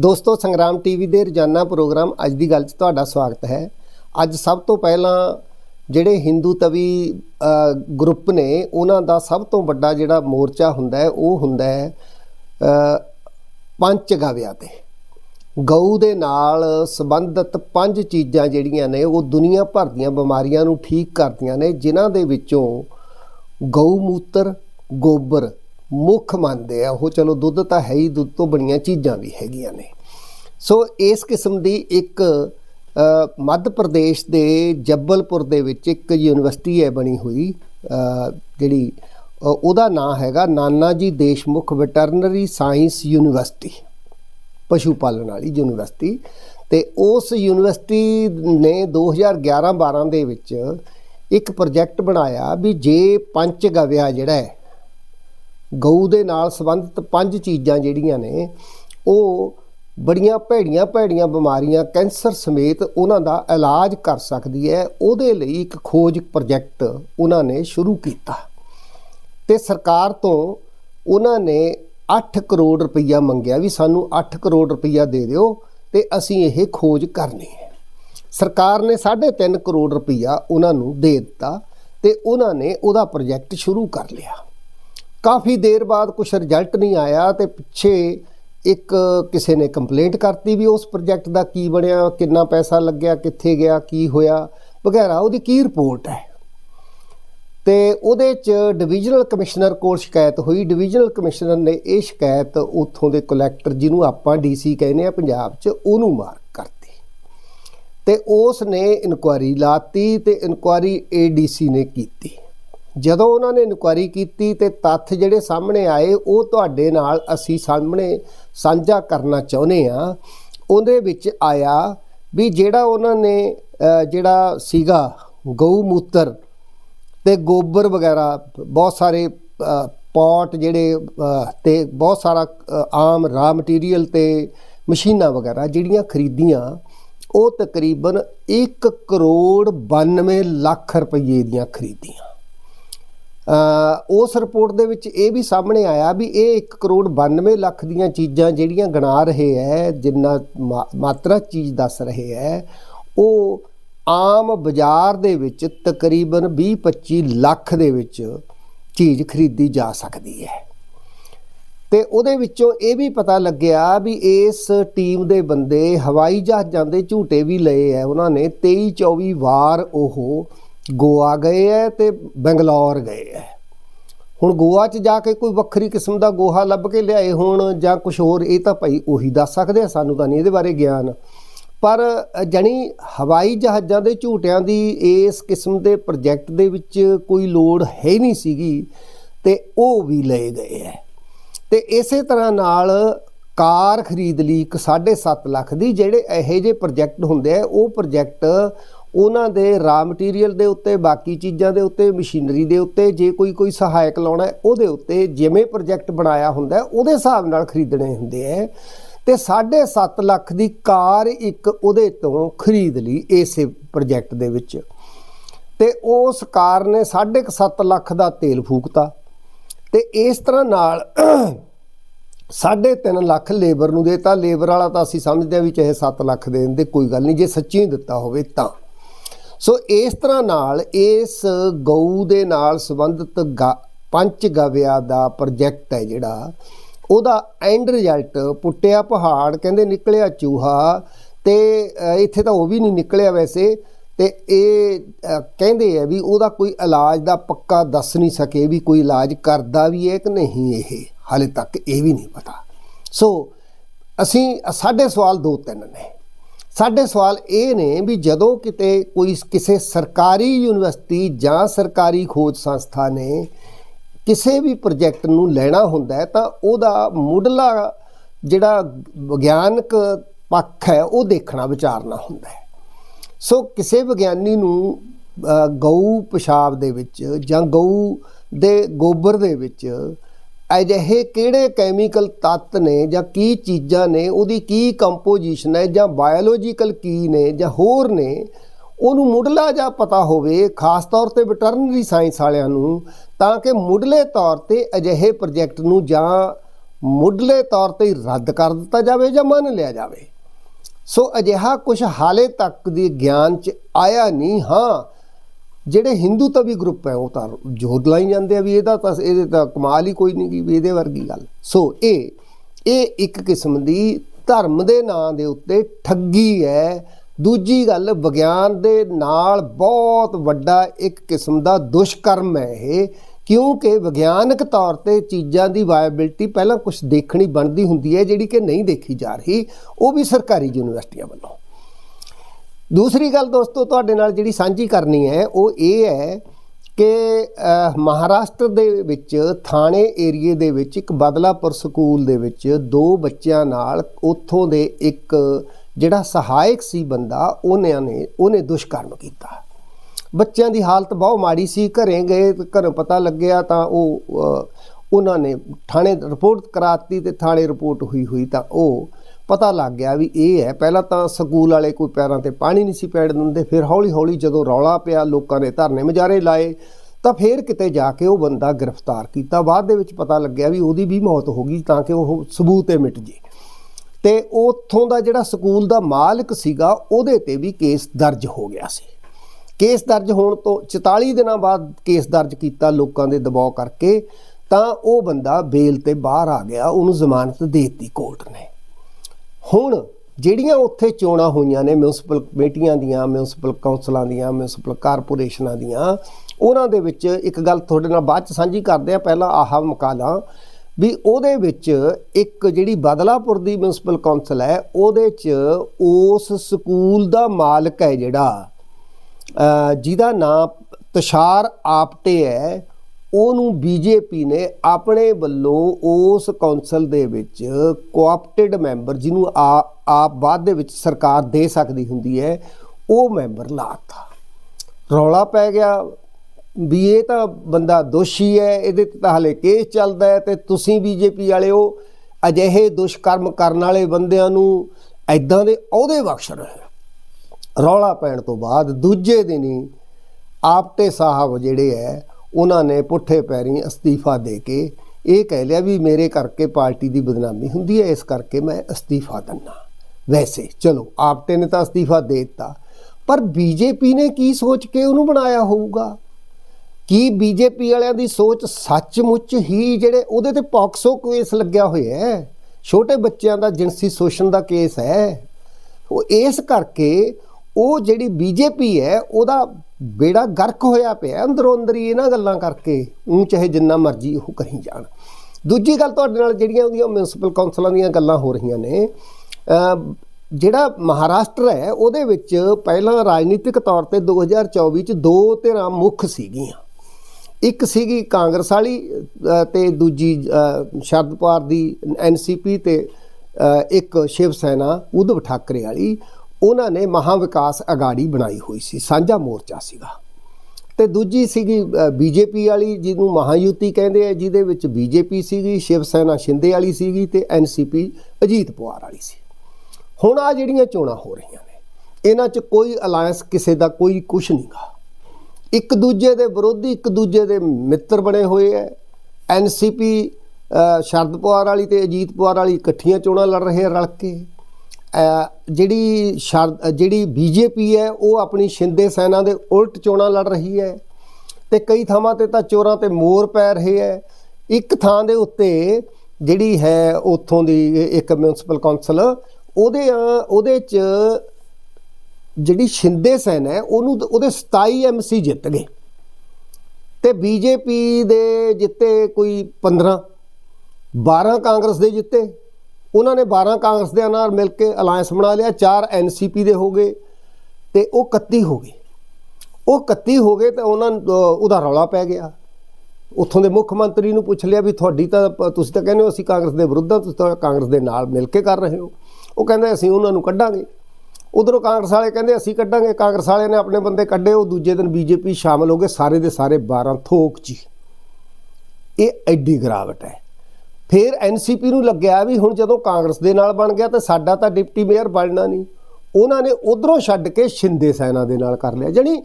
ਦੋਸਤੋ ਸੰਗਰਾਮ ਟੀਵੀ ਦੇ ਰੋਜ਼ਾਨਾ ਪ੍ਰੋਗਰਾਮ ਅੱਜ ਦੀ ਗੱਲ 'ਚ ਤੁਹਾਡਾ ਸਵਾਗਤ ਹੈ। ਅੱਜ ਸਭ ਤੋਂ ਪਹਿਲਾਂ ਜਿਹੜੇ ਹਿੰਦੂ ਤਵੀ ਗਰੁੱਪ ਨੇ ਉਹਨਾਂ ਦਾ ਸਭ ਤੋਂ ਵੱਡਾ ਜਿਹੜਾ ਮੋਰਚਾ ਹੁੰਦਾ ਹੈ ਉਹ ਹੁੰਦਾ ਹੈ ਅ, ਪੰਚ ਗਾਵਿਆਂ ਤੇ। ਗਊ ਦੇ ਨਾਲ ਸੰਬੰਧਿਤ ਪੰਜ ਚੀਜ਼ਾਂ ਜਿਹੜੀਆਂ ਨੇ ਉਹ ਦੁਨੀਆ ਭਰ ਦੀਆਂ ਬਿਮਾਰੀਆਂ ਨੂੰ ਠੀਕ ਕਰਦੀਆਂ ਨੇ ਜਿਨ੍ਹਾਂ ਦੇ ਵਿੱਚੋਂ ਗਊ ਮੂਤਰ ਗੋਬਰ ਮੁੱਖ ਮੰਨਦੇ ਆ, ਉਹ ਚਲੋ ਦੁੱਧ ਤਾਂ ਹੈ ਹੀ, ਦੁੱਧ ਤੋਂ ਬਣੀਆਂ ਚੀਜ਼ਾਂ ਵੀ ਹੈਗੀਆਂ ਨੇ। ਸੋ ਇਸ ਕਿਸਮ ਦੀ ਇੱਕ ਮੱਧ ਪ੍ਰਦੇਸ਼ ਦੇ ਜੱਬਲਪੁਰ ਦੇ ਵਿੱਚ ਇੱਕ ਯੂਨੀਵਰਸਿਟੀ ਹੈ ਬਣੀ ਹੋਈ ਜਿਹੜੀ ਉਹਦਾ ਨਾਮ ਹੈਗਾ Nana ji Deshmukh veterinary science university, ਪਸ਼ੂ ਪਾਲਣ ਵਾਲੀ ਯੂਨੀਵਰਸਿਟੀ। ਤੇ ਉਸ ਯੂਨੀਵਰਸਿਟੀ ਨੇ 2011-12 ਦੇ ਵਿੱਚ ਇੱਕ ਪ੍ਰੋਜੈਕਟ ਬਣਾਇਆ ਵੀ ਜੇ ਪੰਚ ਗਵਿਆ ਜਿਹੜਾ ਹੈ ਗਊ ਦੇ ਨਾਲ ਸੰਬੰਧਿਤ ਪੰਜ ਚੀਜ਼ਾਂ ਜਿਹੜੀਆਂ ਨੇ, ਉਹ ਬੜੀਆਂ ਭੈੜੀਆਂ ਭੈੜੀਆਂ ਬਿਮਾਰੀਆਂ, ਕੈਂਸਰ ਸਮੇਤ ਉਹਨਾਂ ਦਾ ਇਲਾਜ ਕਰ ਸਕਦੀ ਹੈ। ਉਹਦੇ ਲਈ ਇੱਕ ਖੋਜ ਪ੍ਰੋਜੈਕਟ ਉਹਨਾਂ ਨੇ ਸ਼ੁਰੂ ਕੀਤਾ। ਤੇ ਸਰਕਾਰ ਤੋਂ ਉਹਨਾਂ ਨੇ 8 ਕਰੋੜ ਰੁਪਈਆ ਮੰਗਿਆ ਵੀ ਸਾਨੂੰ 8 ਕਰੋੜ ਰੁਪਈਆ ਦੇ ਦਿਓ ਤੇ ਅਸੀਂ ਇਹ ਖੋਜ ਕਰਨੀ ਹੈ। ਸਰਕਾਰ ਨੇ 3.5 ਕਰੋੜ ਰੁਪਈਆ ਉਹਨਾਂ ਨੂੰ ਦੇ ਦਿੱਤਾ ਤੇ ਉਹਨਾਂ ਨੇ ਉਹਦਾ ਪ੍ਰੋਜੈਕਟ ਸ਼ੁਰੂ ਕਰ ਲਿਆ। ਕਾਫੀ ਦੇਰ ਬਾਅਦ ਕੁਝ ਰਿਜ਼ਲਟ ਨਹੀਂ ਆਇਆ ਤੇ ਪਿੱਛੇ ਇੱਕ ਕਿਸੇ ਨੇ ਕੰਪਲੇਂਟ ਕਰਤੀ ਵੀ ਉਸ ਪ੍ਰੋਜੈਕਟ ਦਾ ਕੀ ਬਣਿਆ, ਕਿੰਨਾ ਪੈਸਾ ਲੱਗਿਆ, ਕਿੱਥੇ ਗਿਆ, ਕੀ ਹੋਇਆ, ਵਗੈਰਾ। ਉਹਦੀ ਕੀ ਰਿਪੋਰਟ ਹੈ? ਤੇ ਉਹਦੇ ਚ ਡਿਵੀਜ਼ਨਲ ਕਮਿਸ਼ਨਰ ਕੋਲ ਸ਼ਿਕਾਇਤ ਹੋਈ। ਡਿਵੀਜ਼ਨਲ ਕਮਿਸ਼ਨਰ ਨੇ ਇਹ ਸ਼ਿਕਾਇਤ ਉੱਥੋਂ ਦੇ ਕਲੈਕਟਰ ਜਿਹਨੂੰ ਆਪਾਂ ਡੀਸੀ ਕਹਿੰਦੇ ਆ ਪੰਜਾਬ 'ਚ, ਉਹਨੂੰ ਮਾਰਕ ਕਰਤੀ। ਤੇ ਉਸ ਨੇ ਇਨਕੁਆਰੀ ਲਾਤੀ ਤੇ ਇਨਕੁਆਰੀ ਏਡੀਸੀ ਨੇ ਕੀਤੀ। ਜਦੋਂ ਉਹਨਾਂ ਨੇ ਇਨਕੁਆਰੀ ਕੀਤੀ ਤੇ ਤੱਥ ਜਿਹੜੇ ਸਾਹਮਣੇ ਆਏ ਉਹ ਤੁਹਾਡੇ ਨਾਲ ਅਸੀਂ ਸਾਹਮਣੇ ਸਾਂਝਾ ਕਰਨਾ ਚਾਹੁੰਦੇ ਆ ਉਹਦੇ ਵਿੱਚ ਆਇਆ ਵੀ ਜਿਹੜਾ ਉਹਨਾਂ ਨੇ ਜਿਹੜਾ ਸੀਗਾ ਗਊ ਮੂਤਰ ਤੇ ਗੋਬਰ ਵਗੈਰਾ ਬਹੁਤ ਸਾਰੇ ਅ, ਪੌਟ ਜਿਹੜੇ ਅ, ਤੇ ਬਹੁਤ ਸਾਰਾ ਆਮ ਰਾ ਮਟੀਰੀਅਲ ਤੇ ਮਸ਼ੀਨਾਂ ਵਗੈਰਾ ਜਿਹੜੀਆਂ ਖਰੀਦੀਆਂ ਉਹ ਤਕਰੀਬਨ 1 ਕਰੋੜ 92 ਲੱਖ ਰੁਪਏ ਦੀਆਂ ਖਰੀਦੀਆਂ। ਉਸ ਰਿਪੋਰਟ ਦੇ ਵਿੱਚ ਇਹ ਵੀ ਸਾਹਮਣੇ ਆਇਆ ਵੀ ਇਹ 1 ਕਰੋੜ 92 ਲੱਖ ਦੀਆਂ ਚੀਜ਼ਾਂ ਜਿਹੜੀਆਂ ਗਣਾ ਰਹੇ ਹੈ, ਜਿੰਨਾ ਮਾ- ਮਾਤਰਾ ਚੀਜ਼ ਦੱਸ ਰਹੇ ਹੈ, ਉਹ ਆਮ ਬਾਜ਼ਾਰ ਦੇ ਵਿੱਚ ਤਕਰੀਬਨ 20-25 ਲੱਖ ਦੇ ਵਿੱਚ ਚੀਜ਼ ਖਰੀਦੀ ਜਾ ਸਕਦੀ ਹੈ। ਤੇ ਉਹਦੇ ਵਿੱਚੋਂ ਇਹ ਵੀ ਪਤਾ ਲੱਗਿਆ ਵੀ ਇਸ ਟੀਮ ਦੇ ਬੰਦੇ ਹਵਾਈ ਜਹਾਜ਼ਾਂ ਦੇ ਝੂਟੇ ਵੀ ਲਏ ਐ ਉਹਨਾਂ ਨੇ 23 24 ਵਾਰ ਉਹ ਗੋਆ ਗਏ ਐ ਤੇ ਬੰਗਲੌਰ ਗਏ ਐ। ਹੁਣ ਗੋਆ 'ਚ ਜਾ ਕੇ ਕੋਈ ਵੱਖਰੀ ਕਿਸਮ ਦਾ ਗੋਹਾ ਲੱਭ ਕੇ ਲਿਆਏ ਹੋਣ ਜਾਂ ਕੁਝ ਹੋਰ ਇਹ ਤਾਂ ਭਾਈ ਉਹੀ ਦੱਸ ਸਕਦੇ ਆ ਸਾਨੂੰ ਤਾਂ ਨਹੀਂ ਇਹਦੇ ਬਾਰੇ ਗਿਆਨ। ਪਰ ਅ, ਜਾਣੀ ਹਵਾਈ ਜਹਾਜ਼ਾਂ ਦੇ ਝੂਟਿਆਂ ਦੀ ਇਸ ਕਿਸਮ ਦੇ ਪ੍ਰੋਜੈਕਟ ਦੇ ਵਿੱਚ ਕੋਈ ਲੋੜ ਹੈ ਨਹੀਂ ਸੀਗੀ ਤੇ ਉਹ ਵੀ ਲਏ ਗਏ ਐ। ਤੇ ਇਸੇ ਤਰ੍ਹਾਂ ਨਾਲ ਕਾਰ ਖਰੀਦ ਲਈ ਇੱਕ 7.5 ਲੱਖ ਦੀ ਜਿਹੜੇ ਇਹੋ ਜਿਹੇ ਪ੍ਰੋਜੈਕਟ ਹੁੰਦੇ ਆ ਉਹ ਪ੍ਰੋਜੈਕਟ ਉਹਨਾਂ ਦੇ ਰਾ ਮਟੀਰੀਅਲ ਦੇ ਉੱਤੇ ਬਾਕੀ ਚੀਜ਼ਾਂ ਦੇ ਉੱਤੇ ਮਸ਼ੀਨਰੀ ਦੇ ਉੱਤੇ ਜੇ ਕੋਈ ਕੋਈ ਸਹਾਇਕ ਲਾਉਣਾ ਹੈ, ਉਹਦੇ ਉੱਤੇ ਜਿਵੇਂ ਪ੍ਰੋਜੈਕਟ ਬਣਾਇਆ ਹੁੰਦਾ ਹੈ, ਉਹਦੇ ਹਿਸਾਬ ਨਾਲ ਖਰੀਦਣੇ ਹੁੰਦੇ ਐ। ਤੇ 7.5 ਲੱਖ ਦੀ ਕਾਰ ਇੱਕ ਉਹਦੇ ਤੋਂ ਖਰੀਦ ਲਈ ਇਸੇ ਪ੍ਰੋਜੈਕਟ ਦੇ ਵਿੱਚ। ਤੇ ਉਸ ਕਾਰ ਨੇ 7.5 ਲੱਖ ਦਾ ਤੇਲ ਫੂਕਤਾ। ਤੇ ਇਸ ਤਰ੍ਹਾਂ ਨਾਲ 3.5 ਲੱਖ ਲੇਬਰ ਨੂੰ ਦੇਤਾ। ਲੇਬਰ ਵਾਲਾ ਤਾਂ ਅਸੀਂ ਸਮਝਦੇ ਹਾਂ ਵੀ ਚਾਹੇ 7 ਲੱਖ ਦੇ ਦਿੰਦੇ ਕੋਈ ਗੱਲ ਨਹੀਂ ਜੇ ਸੱਚੀ ਦਿੱਤਾ ਹੋਵੇ ਤਾਂ। ਸੋ ਇਸ ਤਰ੍ਹਾਂ ਨਾਲ ਇਸ ਗਊ ਦੇ ਨਾਲ ਸੰਬੰਧਿਤ ਗਾ- ਪੰਚ ਗਵਿਆ ਦਾ ਪ੍ਰੋਜੈਕਟ ਹੈ ਜਿਹੜਾ, ਉਹਦਾ ਐਂਡ ਰਿਜ਼ਲਟ ਪੁੱਟਿਆ ਪਹਾੜ, ਕਹਿੰਦੇ ਨਿਕਲਿਆ ਚੂਹਾ ਤੇ ਇੱਥੇ ਤਾਂ ਉਹ ਵੀ ਨਹੀਂ ਨਿਕਲਿਆ ਵੈਸੇ ਤੇ ਇਹ ਕਹਿੰਦੇ ਆ ਵੀ ਉਹਦਾ ਕੋਈ ਇਲਾਜ ਦਾ ਪੱਕਾ ਦੱਸ ਨਹੀਂ ਸਕੇ ਵੀ ਕੋਈ ਇਲਾਜ ਕਰਦਾ ਵੀ ਹੈ ਕਿ ਨਹੀਂ ਇਹ, ਹਾਲੇ ਤੱਕ ਇਹ ਵੀ ਨਹੀਂ ਪਤਾ। ਸੋ ਅਸੀਂ, ਸਾਡੇ ਸਵਾਲ ਦੋ ਤਿੰਨ ਨੇ। ਸਾਡੇ ਸਵਾਲ ਇਹ ਨੇ ਵੀ ਜਦੋਂ ਕਿਤੇ ਕੋਈ ਕਿਸੇ ਸਰਕਾਰੀ ਯੂਨੀਵਰਸਿਟੀ ਜਾਂ ਸਰਕਾਰੀ ਖੋਜ ਸੰਸਥਾ ਨੇ ਕਿਸੇ ਵੀ ਪ੍ਰੋਜੈਕਟ ਨੂੰ ਲੈਣਾ ਹੁੰਦਾ ਹੈ, ਤਾਂ ਉਹਦਾ ਮੁੱਢਲਾ ਜਿਹੜਾ ਵਿਗਿਆਨਕ ਪੱਖ ਹੈ, ਉਹ ਦੇਖਣਾ, ਵਿਚਾਰਨਾ ਹੁੰਦਾ ਹੈ। ਸੋ ਕਿਸੇ ਵਿਗਿਆਨੀ ਨੂੰ ਗਊ ਪਿਸ਼ਾਬ ਦੇ ਵਿੱਚ ਜਾਂ ਗਊ ਦੇ ਗੋਬਰ ਦੇ ਵਿੱਚ ਅਜਿਹੇ ਕਿਹੜੇ ਕੈਮੀਕਲ ਤੱਤ ਨੇ ਜਾਂ ਕੀ ਚੀਜ਼ਾਂ ਨੇ, ਉਹਦੀ ਕੀ ਕੰਪੋਜੀਸ਼ਨ ਹੈ ਜਾਂ ਬਾਇਓਲੋਜੀਕਲ ਕੀ ਨੇ ਜਾਂ ਹੋਰ ਨੇ, ਉਹਨੂੰ ਮੁੱਢਲਾ ਜਾਂ ਪਤਾ ਹੋਵੇ, ਖਾਸ ਤੌਰ ਤੇ ਵੈਟਰਨਰੀ ਸਾਇੰਸ ਵਾਲਿਆਂ ਨੂੰ, ਤਾਂ ਕਿ ਮੁੱਢਲੇ ਤੌਰ ਤੇ ਅਜਿਹੇ ਪ੍ਰੋਜੈਕਟ ਨੂੰ ਜਾਂ ਮੁੱਢਲੇ ਤੌਰ ਤੇ ਰੱਦ ਕਰ ਦਿੱਤਾ ਜਾਵੇ ਜਾਂ ਮੰਨ ਲਿਆ ਜਾਵੇ। ਸੋ ਅਜਿਹਾ ਕੁਝ ਹਾਲੇ ਤੱਕ ਦੀ ਗਿਆਨ ਚ ਆਇਆ ਨਹੀਂ, ਹਾਂ ਜਿਹੜੇ ਹਿੰਦੂ ਤਵੀ ਗਰੁੱਪ ਹੈ, ਉਹ ਤਾਂ ਜੋਰ ਲਾਈ ਜਾਂਦੇ ਆ ਵੀ ਇਹਦਾ ਤਾਂ, ਇਹਦੇ ਤਾਂ ਕਮਾਲ ਹੀ ਕੋਈ ਨਹੀਂ ਗੀ, ਵੀ ਇਹਦੇ ਵਰਗੀ ਗੱਲ। ਸੋ ਇਹ ਇਹ ਇੱਕ ਕਿਸਮ ਦੀ ਧਰਮ ਦੇ ਨਾਂ ਦੇ ਉੱਤੇ ਠੱਗੀ ਹੈ। ਦੂਜੀ ਗੱਲ, ਵਿਗਿਆਨ ਦੇ ਨਾਲ ਬਹੁਤ ਵੱਡਾ ਇੱਕ ਕਿਸਮ ਦਾ ਦੁਸ਼ਕਰਮ ਹੈ ਇਹ, ਕਿਉਂਕਿ ਵਿਗਿਆਨਕ ਤੌਰ ਤੇ ਚੀਜ਼ਾਂ ਦੀ ਵਾਇਬਿਲਟੀ ਪਹਿਲਾਂ ਕੁਝ ਦੇਖਣੀ ਬਣਦੀ ਹੁੰਦੀ ਹੈ, ਜਿਹੜੀ ਕਿ ਨਹੀਂ ਦੇਖੀ ਜਾ ਰਹੀ। ਉਹ ਵੀ ਸਰਕਾਰੀ ਯੂਨੀਵਰਸਿਟੀਆਂ ਵੱਲੋਂ। ਦੂਸਰੀ ਗੱਲ ਦੋਸਤੋ, ਤੁਹਾਡੇ ਨਾਲ ਜਿਹੜੀ ਸਾਂਝੀ ਕਰਨੀ ਹੈ, ਉਹ ਇਹ ਹੈ ਕਿ ਮਹਾਰਾਸ਼ਟਰ ਦੇ ਵਿੱਚ, ਥਾਣੇ ਏਰੀਏ ਦੇ ਵਿੱਚ, ਇੱਕ ਬਦਲਾਪੁਰ ਸਕੂਲ ਦੇ ਵਿੱਚ ਦੋ ਬੱਚਿਆਂ ਨਾਲ ਉੱਥੋਂ ਦੇ ਇੱਕ ਜਿਹੜਾ ਸਹਾਇਕ ਸੀ ਬੰਦਾ, ਉਹਨਿਆਂ ਨੇ, ਉਹਨੇ ਦੁਸ਼ਕਰਮ ਕੀਤਾ। ਬੱਚਿਆਂ ਦੀ ਹਾਲਤ ਬਹੁਤ ਮਾੜੀ ਸੀ, ਘਰੇ ਗਏ, ਘਰੋਂ ਪਤਾ ਲੱਗਿਆ ਤਾਂ ਉਹ ਉਹਨਾਂ ਨੇ ਥਾਣੇ ਰਿਪੋਰਟ ਕਰਾਤੀ ਤੇ ਥਾਣੇ ਰਿਪੋਰਟ ਹੋਈ ਹੋਈ ਤਾਂ ਉਹ ਪਤਾ ਲੱਗ ਗਿਆ ਵੀ ਇਹ ਹੈ। ਪਹਿਲਾਂ ਤਾਂ ਸਕੂਲ ਵਾਲੇ ਕੋਈ ਪੈਰਾਂ ਤੇ ਪਾਣੀ ਨਹੀਂ ਸੀ ਪੈਣ ਦਿੰਦੇ। ਫਿਰ ਹੌਲੀ ਹੌਲੀ ਜਦੋਂ ਰੌਲਾ ਪਿਆ, ਲੋਕਾਂ ਨੇ ਧਰਨੇ ਮਜਾਰੇ ਲਾਏ, ਤਾਂ ਫਿਰ ਕਿਤੇ ਜਾ ਕੇ ਉਹ ਬੰਦਾ ਗ੍ਰਿਫਤਾਰ ਕੀਤਾ। ਬਾਅਦ ਦੇ ਵਿੱਚ ਪਤਾ ਲੱਗਿਆ ਵੀ ਉਹਦੀ ਵੀ ਮੌਤ ਹੋ ਗਈ, ਤਾਂ ਕਿ ਉਹ ਸਬੂਤ ਤੇ ਮਿਟ ਜੇ। ਤੇ ਉੱਥੋਂ ਦਾ ਜਿਹੜਾ ਸਕੂਲ ਦਾ ਮਾਲਕ ਸੀਗਾ, ਉਹਦੇ ਤੇ ਵੀ ਕੇਸ ਦਰਜ ਹੋ ਗਿਆ ਸੀ। ਕੇਸ ਦਰਜ ਹੋਣ ਤੋਂ 44 ਦਿਨਾਂ ਬਾਅਦ ਕੇਸ ਦਰਜ ਕੀਤਾ ਲੋਕਾਂ ਦੇ ਦਬਾਅ ਕਰਕੇ, ਤਾਂ ਉਹ ਬੰਦਾ ਬੇਲ ਤੇ ਬਾਹਰ ਆ ਗਿਆ। ਉਹਨੂੰ ਜ਼ਮਾਨਤ ਦੇ ਦਿੱਤੀ ਕੋਰਟ ਨੇ। ਹੁਣ ਜਿਹੜੀਆਂ ਉੱਥੇ ਚੋਣਾਂ ਹੋਈਆਂ ਨੇ ਮਿਊਨਿਸਪਲ ਕਮੇਟੀਆਂ ਦੀਆਂ ਮਿਊਨਿਸਪਲ ਕਾਉਂਸਲਾਂ ਦੀਆਂ ਮਿਊਨਿਸਪਲ ਕਾਰਪੋਰੇਸ਼ਨਾਂ ਦੀਆਂ, ਉਹਨਾਂ ਦੇ ਵਿੱਚ ਇੱਕ ਗੱਲ ਤੁਹਾਡੇ ਨਾਲ ਬਾਅਦ ਚ ਸਾਂਝੀ ਕਰਦੇ ਆ ਪਹਿਲਾਂ ਆਹ ਮੁਕਾ ਵੀ ਉਹਦੇ ਵਿੱਚ ਇੱਕ ਜਿਹੜੀ ਬਦਲਾਪੁਰ ਦੀ ਮਿਊਨਿਸਪਲ ਕਾਉਂਸਲ ਹੈ, ਉਹਦੇ ਚ ਉਸ ਸਕੂਲ ਦਾ ਮਾਲਕ ਹੈ ਜਿਹੜਾ ਜਿਹਦਾ ਨਾਮ ਤਸ਼ਾਰ ਆਪਟੇ ਹੈ ਉਹਨੂੰ ਬੀਜੇਪੀ ਨੇ ਆਪਣੇ ਵੱਲੋਂ ਉਸ ਕੌਂਸਲ ਦੇ ਵਿੱਚ ਕੋਆਪਟਡ ਮੈਂਬਰ ਜਿਹਨੂੰ ਆਪ ਬਾਅਦ ਦੇ ਵਿੱਚ ਸਰਕਾਰ ਦੇ ਸਕਦੀ ਹੁੰਦੀ ਹੈ, ਉਹ ਮੈਂਬਰ ਲਾਤਾ ਰੌਲਾ ਪੈ ਗਿਆ ਵੀ ਇਹ ਤਾਂ ਬੰਦਾ ਦੋਸ਼ੀ ਹੈ, ਇਹਦੇ ਤੇ ਤਾਂ ਹਲੇ ਕੇਸ ਚੱਲਦਾ ਹੈ ਤੇ ਤੁਸੀਂ ਬੀਜੇਪੀ ਵਾਲਿਓ ਅਜਿਹੇ ਦੁਸ਼ਕਰਮ ਕਰਨ ਵਾਲੇ ਬੰਦਿਆਂ ਨੂੰ ਐਦਾਂ ਦੇ ਅਹੁਦੇ ਬਖਸ਼ ਰਹੇ ਰੌਲਾ ਪੈਣ ਤੋਂ ਬਾਅਦ ਦੂਜੇ ਦਿਨ ਹੀ ਆਪਟੇ ਸਾਹਿਬ ਜਿਹੜੇ ਹੈ ਉਹਨਾਂ ਨੇ ਪੁੱਠੇ ਪੈਰੀ ਅਸਤੀਫਾ ਦੇ ਕੇ ਇਹ ਕਹਿ ਲਿਆ ਵੀ ਮੇਰੇ ਕਰਕੇ ਪਾਰਟੀ ਦੀ ਬਦਨਾਮੀ ਹੁੰਦੀ ਹੈ, ਇਸ ਕਰਕੇ ਮੈਂ ਅਸਤੀਫਾ ਦਿੰਨਾ ਵੈਸੇ ਚਲੋ, ਆਪਟੇ ਨੇ ਤਾਂ ਅਸਤੀਫਾ ਦੇ ਦਿੱਤਾ, ਪਰ ਬੀਜੇਪੀ ਨੇ ਕੀ ਸੋਚ ਕੇ ਉਹਨੂੰ ਬਣਾਇਆ ਹੋਊਗਾ? ਕੀ ਬੀਜੇਪੀ ਵਾਲਿਆਂ ਦੀ ਸੋਚ ਸੱਚਮੁੱਚ ਹੀ ਜਿਹੜੇ ਉਹਦੇ ਤੇ ਪੌਕਸੋ ਕੇਸ ਲੱਗਿਆ ਹੋਇਆ ਹੈ? ਛੋਟੇ ਬੱਚਿਆਂ ਦਾ ਜਿਨਸੀ ਸ਼ੋਸ਼ਣ ਦਾ ਕੇਸ ਹੈ। ਉਹ ਇਸ ਕਰਕੇ ਉਹ ਜਿਹੜੀ ਬੀਜੇਪੀ ਹੈ, ਉਹਦਾ ਬੇੜਾ ਗਰਕ ਹੋਇਆ ਪਿਆ ਅੰਦਰੋਂ ਅੰਦਰ ਹੀ ਇਹਨਾਂ ਗੱਲਾਂ ਕਰਕੇ ਉਹ ਚਾਹੇ ਜਿੰਨਾ ਮਰਜ਼ੀ ਉਹ ਕਹੀ ਜਾਣ। ਦੂਜੀ ਗੱਲ ਤੁਹਾਡੇ ਨਾਲ ਜਿਹੜੀਆਂ ਉਹਦੀਆਂ ਮਿਊਨਿਸਪਲ ਕਾਉਂਸਲਾਂ ਦੀਆਂ ਗੱਲਾਂ ਹੋ ਰਹੀਆਂ ਨੇ ਜਿਹੜਾ ਮਹਾਰਾਸ਼ਟਰ ਹੈ ਉਹਦੇ ਵਿੱਚ ਪਹਿਲਾਂ ਰਾਜਨੀਤਿਕ ਤੌਰ ਤੇ 2024 ਚ ਦੋ ਧਿਰਾਂ ਮੁੱਖ ਸੀਗੀਆਂ। ਇੱਕ ਸੀਗੀ ਕਾਂਗਰਸ ਵਾਲੀ ਅ, ਤੇ ਦੂਜੀ ਸ਼ਰਦ ਪਵਾਰ ਦੀ ਐਨਸੀਪੀ ਤੇ ਅ, ਇੱਕ ਸ਼ਿਵ ਸੈਨਾ ਉਧਵ ਠਾਕਰੇ ਵਾਲੀ। ਉਹਨਾਂ ਨੇ ਮਹਾ ਵਿਕਾਸ ਅਗਾੜੀ ਬਣਾਈ ਹੋਈ ਸੀ, ਸਾਂਝਾ ਮੋਰਚਾ ਸੀਗਾ। ਤੇ ਦੂਜੀ ਸੀਗੀ ਬੀਜੇਪੀ ਵਾਲੀ ਜਿਹਨੂੰ ਮਹਾਯੁਤੀ ਕਹਿੰਦੇ ਆ, ਜਿਹਦੇ ਵਿੱਚ ਬੀਜੇਪੀ ਸੀਗੀ, ਸ਼ਿਵ ਸੈਨਾ ਸ਼ਿੰਦੇ ਵਾਲੀ ਸੀਗੀ ਤੇ ਐਨਸੀਪੀ ਅਜੀਤ ਪਵਾਰ ਵਾਲੀ ਸੀ। ਹੁਣ ਆ ਜਿਹੜੀਆਂ ਚੋਣਾਂ ਹੋ ਰਹੀਆਂ ਨੇ, ਇਹਨਾਂ 'ਚ ਕੋਈ ਅਲਾਈਅੰਸ ਕਿਸੇ ਦਾ ਕੋਈ ਕੁਝ ਨਹੀਂਗਾ ਇੱਕ ਦੂਜੇ ਦੇ ਵਿਰੋਧੀ, ਇੱਕ ਦੂਜੇ ਦੇ ਮਿੱਤਰ ਬਣੇ ਹੋਏ ਐ। ਐਨਸੀਪੀ ਸ਼ਰਦ ਪਵਾਰ ਵਾਲੀ ਤੇ ਅਜੀਤ ਪਵਾਰ ਵਾਲੀ ਇਕੱਠੀਆਂ ਚੋਣਾਂ ਲੜ ਰਹੇ ਰਲ ਕੇ। ਜਿਹੜੀ ਸ਼ਰਦ ਜਿਹੜੀ ਬੀਜੇਪੀ ਹੈ, ਉਹ ਆਪਣੀ ਸ਼ਿੰਦੇ ਸੈਨਾ ਦੇ ਉਲਟ ਚੋਣਾਂ ਲੜ ਰਹੀ ਹੈ। ਤੇ ਕਈ ਥਾਵਾਂ ਤੇ ਤਾਂ ਚੋਰਾਂ ਤੇ ਮੋਰ ਪੈ ਰਹੇ ਹੈ। ਇੱਕ ਥਾਂ ਦੇ ਉੱਤੇ ਜਿਹੜੀ ਹੈ ਉੱਥੋਂ ਦੀ ਇੱਕ ਮਿਊਨਿਸਪਲ ਕਾਉਂਸਲ ਉਹਦੇ ਉਹਦੇ ਚ ਜਿਹੜੀ ਸ਼ਿੰਦੇ ਸੈਨ ਹੈ, ਉਹਨੂੰ, ਉਹਦੇ 27 ਐਮਸੀ ਜਿੱਤ ਗਏ। ਤੇ ਬੀਜੇਪੀ ਦੇ ਜਿੱਤੇ ਕੋਈ 15 12 ਕਾਂਗਰਸ ਦੇ ਜਿੱਤੇ। ਉਹਨਾਂ ਨੇ 12 ਕਾਂਗਰਸ ਦੇ ਨਾਲ ਮਿਲ ਕੇ ਅਲਾਈਅੰਸ ਬਣਾ ਲਿਆ 4 ਐਨਸੀਪੀ ਦੇ ਹੋ ਗਏ ਤੇ ਉਹ 31 ਹੋ ਗਏ। ਉਹ 31 ਹੋ ਗਏ ਤੇ ਉਹਨਾਂ ਉਹਦਾ ਰੌਲਾ ਪੈ ਗਿਆ। ਉੱਥੋਂ ਦੇ ਮੁੱਖ ਮੰਤਰੀ ਨੂੰ ਪੁੱਛ ਲਿਆ ਵੀ ਤੁਹਾਡੀ ਤਾਂ ਤੁਸੀਂ ਤਾਂ ਕਹਿੰਦੇ ਹੋ ਅਸੀਂ ਕਾਂਗਰਸ ਦੇ ਵਿਰੁੱਧ ਹਾਂ, ਤੁਸੀਂ ਤਾਂ ਕਾਂਗਰਸ ਦੇ ਨਾਲ ਮਿਲ ਕੇ ਕਰ ਰਹੇ ਹੋ। ਉਹ ਕਹਿੰਦੇ ਅਸੀਂ ਉਹਨਾਂ ਨੂੰ ਕੱਢਾਂਗੇ। ਉਧਰੋਂ ਕਾਂਗਰਸ ਵਾਲੇ ਕਹਿੰਦੇ ਅਸੀਂ ਕੱਢਾਂਗੇ, ਕਾਂਗਰਸ ਵਾਲਿਆਂ ਨੇ ਆਪਣੇ ਬੰਦੇ ਕੱਢੇ, ਉਹ ਦੂਜੇ ਦਿਨ ਬੀਜੇਪੀ ਸ਼ਾਮਲ ਹੋ ਗਏ, ਸਾਰੇ ਦੇ ਸਾਰੇ 12 ਥੋਕ ਜੀ ਇਹ ਐਡੀ ਗਿਰਾਵਟ ਹੈ। ਫਿਰ ਐਨਸੀਪੀ ਨੂੰ ਲੱਗਿਆ ਵੀ ਹੁਣ ਜਦੋਂ ਕਾਂਗਰਸ ਦੇ ਨਾਲ ਬਣ ਗਿਆ ਤਾਂ ਸਾਡਾ ਤਾਂ ਡਿਪਟੀ ਮੇਅਰ ਬਣਨਾ ਨਹੀਂ। ਉਹਨਾਂ ਨੇ ਉਧਰੋਂ ਛੱਡ ਕੇ ਸ਼ਿੰਦੇ ਸੈਨਾ ਦੇ ਨਾਲ ਕਰ ਲਿਆ। ਜਾਣੀ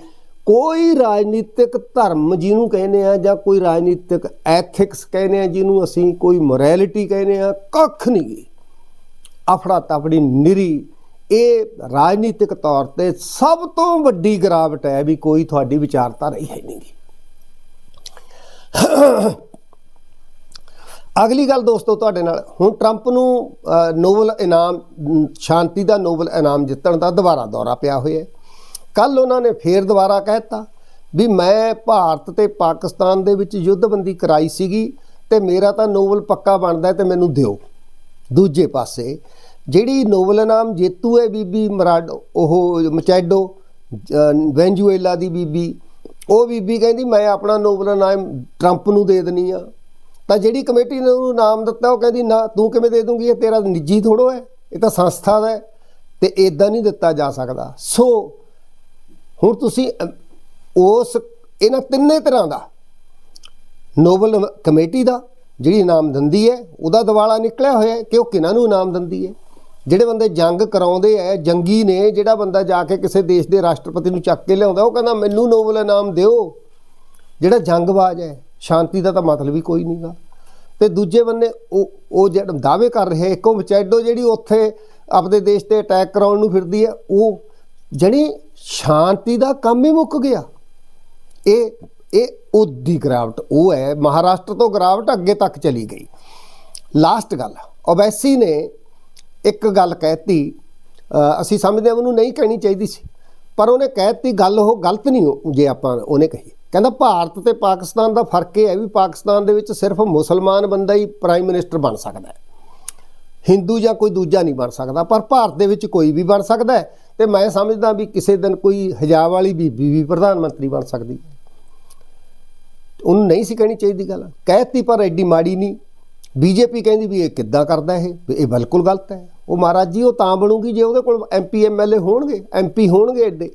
ਕੋਈ ਰਾਜਨੀਤਿਕ ਧਰਮ ਜਿਹਨੂੰ ਕਹਿੰਦੇ ਆ ਜਾਂ ਕੋਈ ਰਾਜਨੀਤਿਕ ਐਥਿਕਸ ਕਹਿੰਦੇ ਆ ਜਿਹਨੂੰ ਅਸੀਂ ਕੋਈ ਮੋਰੈਲਿਟੀ ਕਹਿੰਦੇ ਆ, ਕੱਖ ਨਹੀਂ। ਗੀ ਅਫੜਾ ਤਫੜੀ ਨਿਰੀ, ਇਹ ਰਾਜਨੀਤਿਕ ਤੌਰ ਤੇ ਸਭ ਤੋਂ ਵੱਡੀ ਗਿਰਾਵਟ ਹੈ ਵੀ ਕੋਈ ਤੁਹਾਡੀ ਵਿਚਾਰਧਾਰਾ ਹੀ ਹੈ ਨਹੀਂ ਗੀ ਅਗਲੀ ਗੱਲ ਦੋਸਤੋ ਤੁਹਾਡੇ ਨਾਲ ਹੁਣ ਟਰੰਪ ਨੂੰ ਅ, ਨੋਬਲ ਇਨਾਮ ਸ਼ਾਂਤੀ ਦਾ ਨੋਬਲ ਇਨਾਮ ਜਿੱਤਣ ਦਾ ਦੁਬਾਰਾ ਦੌਰਾ ਪਿਆ ਹੋਇਆ ਹੈ। ਕੱਲ ਉਹਨਾਂ ਨੇ ਫੇਰ ਦੁਬਾਰਾ ਕਹਿਤਾ ਵੀ ਮੈਂ ਭਾਰਤ ਤੇ ਪਾਕਿਸਤਾਨ ਦੇ ਵਿੱਚ ਯੁੱਧਬੰਦੀ ਕਰਾਈ ਸੀਗੀ ਤੇ ਮੇਰਾ ਤਾਂ ਨੋਬਲ ਪੱਕਾ ਬਣਦਾ ਹੈ ਤੇ ਮੈਨੂੰ ਦਿਓ। ਦੂਜੇ ਪਾਸੇ ਜਿਹੜੀ ਨੋਬਲ ਇਨਾਮ ਜੇਤੂ ਹੈ ਬੀਬੀ ਮਰਾਡੋ ਉਹ ਮਚੈਡੋ ਅ, ਵੈਨਜ਼ੂਏਲਾ ਦੀ ਬੀਬੀ ਉਹ ਬੀਬੀ ਕਹਿੰਦੀ ਮੈਂ ਆਪਣਾ ਨੋਬਲ ਇਨਾਮ ਟਰੰਪ ਨੂੰ ਦੇ ਦੇਣੀ ਆ ਤਾਂ ਜਿਹੜੀ ਕਮੇਟੀ ਨੇ ਉਹਨੂੰ ਨਾਮ ਦਿੱਤਾ, ਉਹ ਕਹਿੰਦੀ, ਨਾ, ਤੂੰ ਕਿਵੇਂ ਦੇ ਦੂੰਗੀ? ਇਹ ਤੇਰਾ ਨਿੱਜੀ ਥੋੜੋ ਹੈ, ਇਹ ਤਾਂ ਸੰਸਥਾ ਦਾ ਹੈ। ਤੇ ਇਦਾਂ ਨਹੀਂ ਦਿੱਤਾ ਜਾ ਸਕਦਾ। ਸੋ, ਹੁਣ ਤੁਸੀਂ ਉਸ, ਇਹਨਾਂ ਤਿੰਨੇ ਤਰ੍ਹਾਂ ਦਾ, ਨੋਬਲ ਕਮੇਟੀ ਦਾ, ਜਿਹੜੀ ਇਨਾਮ ਦਿੰਦੀ ਹੈ, ਉਹਦਾ ਦਿਵਾਲਾ ਨਿਕਲਿਆ ਹੋਇਆ ਕਿ ਉਹ ਕਿਹਨਾਂ ਨੂੰ ਇਨਾਮ ਦਿੰਦੀ ਹੈ? ਜਿਹੜੇ ਬੰਦੇ ਜੰਗ ਕਰਾਉਂਦੇ ਐ ਜੰਗੀ ਨੇ, ਜਿਹੜਾ ਬੰਦਾ ਜਾ ਕੇ ਕਿਸੇ ਦੇਸ਼ ਦੇ ਰਾਸ਼ਟਰਪਤੀ ਨੂੰ ਚੱਕ ਕੇ ਲਿਆਉਂਦਾ, ਉਹ ਕਹਿੰਦਾ, ਮੈਨੂੰ ਨੋਬਲ ਇਨਾਮ ਦਿਓ। ਜਿਹੜਾ ਜੰਗਬਾਜ਼ ਹੈ ਸ਼ਾਂਤੀ ਦਾ ਤਾਂ ਮਤਲਬ ਹੀ ਕੋਈ ਨਹੀਂਗਾ ਤੇ ਦੂਜੇ ਬੰਨੇ ਉਹ ਉਹ ਜਿਹੜੇ ਦਾਅਵੇ ਕਰ ਰਹੇ ਇੱਕੋ ਮਚੈਡੋ ਜਿਹੜੀ ਉੱਥੇ ਆਪਣੇ ਦੇਸ਼ ਤੇ ਅਟੈਕ ਕਰਾਉਣ ਨੂੰ ਫਿਰਦੀ ਹੈ ਉਹ ਜਿਹੜੀ ਸ਼ਾਂਤੀ ਦਾ ਕੰਮ ਹੀ ਮੁੱਕ ਗਿਆ। ਇਹ ਇਹ ਉਹਦੀ ਗਰਾਵਟ ਉਹ ਹੈ ਮਹਾਰਾਸ਼ਟਰ ਤੋਂ ਗਰਾਵਟ ਅੱਗੇ ਤੱਕ ਚਲੀ ਗਈ। ਲਾਸਟ ਗੱਲ ਓਬੈਸੀ ਨੇ ਇੱਕ ਗੱਲ ਕਹਿਤੀ ਅ, ਅਸੀਂ ਸਮਝਦੇ ਹਾਂ ਉਹਨੂੰ ਨਹੀਂ ਕਹਿਣੀ ਚਾਹੀਦੀ ਸੀ ਪਰ ਉਹਨੇ ਕਹਿਤੀ ਗੱਲ ਉਹ ਗਲਤ ਨਹੀਂ ਹੋ- ਜੇ ਆਪਾਂ ਉਹਨੇ ਕਹੀ। ਕਹਿੰਦਾ ਭਾਰਤ ਤੇ ਪਾਕਿਸਤਾਨ ਦਾ ਫ਼ਰਕ ਇਹ ਹੈ ਵੀ ਪਾਕਿਸਤਾਨ ਦੇ ਵਿੱਚ ਸਿਰਫ ਮੁਸਲਮਾਨ ਬੰਦਾ ਹੀ ਪ੍ਰਾਈਮ ਮਿਨਿਸਟਰ ਬਣ ਸਕਦਾ ਹੈ। ਹਿੰਦੂ ਜਾਂ ਕੋਈ ਦੂਜਾ ਨਹੀਂ ਬਣ ਸਕਦਾ, ਪਰ ਭਾਰਤ ਦੇ ਵਿੱਚ ਕੋਈ ਵੀ ਬਣ ਸਕਦਾ ਹੈ ਤੇ ਮੈਂ ਸਮਝਦਾ ਵੀ ਕਿਸੇ ਦਿਨ ਕੋਈ ਹਜਾਬ ਵਾਲੀ ਬੀਬੀ ਵੀ ਪ੍ਰਧਾਨ ਮੰਤਰੀ ਬਣ ਸਕਦੀ ਹੈ। ਉਹਨੂੰ ਨਹੀਂ ਸੀ ਕਹਿਣੀ ਚਾਹੀਦੀ ਗੱਲ। ਕਹਿਤੀ ਪਰ ਐਡੀ ਮਾੜੀ ਨਹੀਂ। ਬੀਜੇਪੀ ਕਹਿੰਦੀ ਵੀ ਇਹ ਕਿੱਦਾਂ ਕਰਦਾ ਇਹ? ਵੀ ਇਹ ਬਿਲਕੁਲ ਗਲਤ ਹੈ। ਉਹ ਮਹਾਰਾਜ ਜੀ, ਉਹ ਤਾਂ ਬਣੂਗੀ ਜੇ ਉਹਦੇ ਕੋਲ ਐਮਪੀ ਐਮਐਲਏ ਹੋਣਗੇ ਐਮਪੀ ਹੋਣਗੇ ਐਡੇ।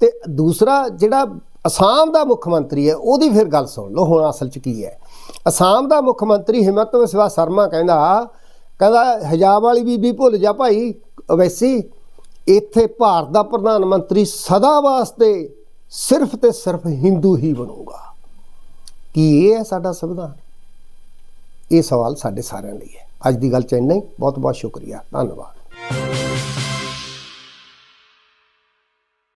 ਤੇ ਦੂਸਰਾ ਜਿਹੜਾ ਅਸਾਮ ਦਾ ਮੁੱਖ ਮੰਤਰੀ ਹੈ, ਉਹਦੀ ਫਿਰ ਗੱਲ ਸੁਣ ਲਓ, ਹੁਣ ਅਸਲ 'ਚ ਕੀ ਹੈ। ਅਸਾਮ ਦਾ ਮੁੱਖ ਮੰਤਰੀ ਹਿਮੰਤ ਬਿਸਵਾ ਸ਼ਰਮਾ ਕਹਿੰਦਾ ਕਹਿੰਦਾ ਹਜਾਬ ਵਾਲੀ ਬੀਬੀ ਭੁੱਲ ਜਾ ਭਾਈ, ਵੈਸੀ, ਇੱਥੇ ਭਾਰਤ ਦਾ ਪ੍ਰਧਾਨ ਮੰਤਰੀ ਸਦਾ ਵਾਸਤੇ ਸਿਰਫ ਤੇ ਸਿਰਫ ਹਿੰਦੂ ਹੀ ਬਣੂਗਾ। ਕੀ ਇਹ ਹੈ ਸਾਡਾ ਸੰਵਿਧਾਨ? ਇਹ ਸਵਾਲ ਸਾਡੇ ਸਾਰਿਆਂ ਲਈ ਹੈ। ਅੱਜ ਦੀ ਗੱਲ ਚ ਇੰਨਾ ਹੀ। ਬਹੁਤ ਬਹੁਤ ਸ਼ੁਕਰੀਆ। ਧੰਨਵਾਦ।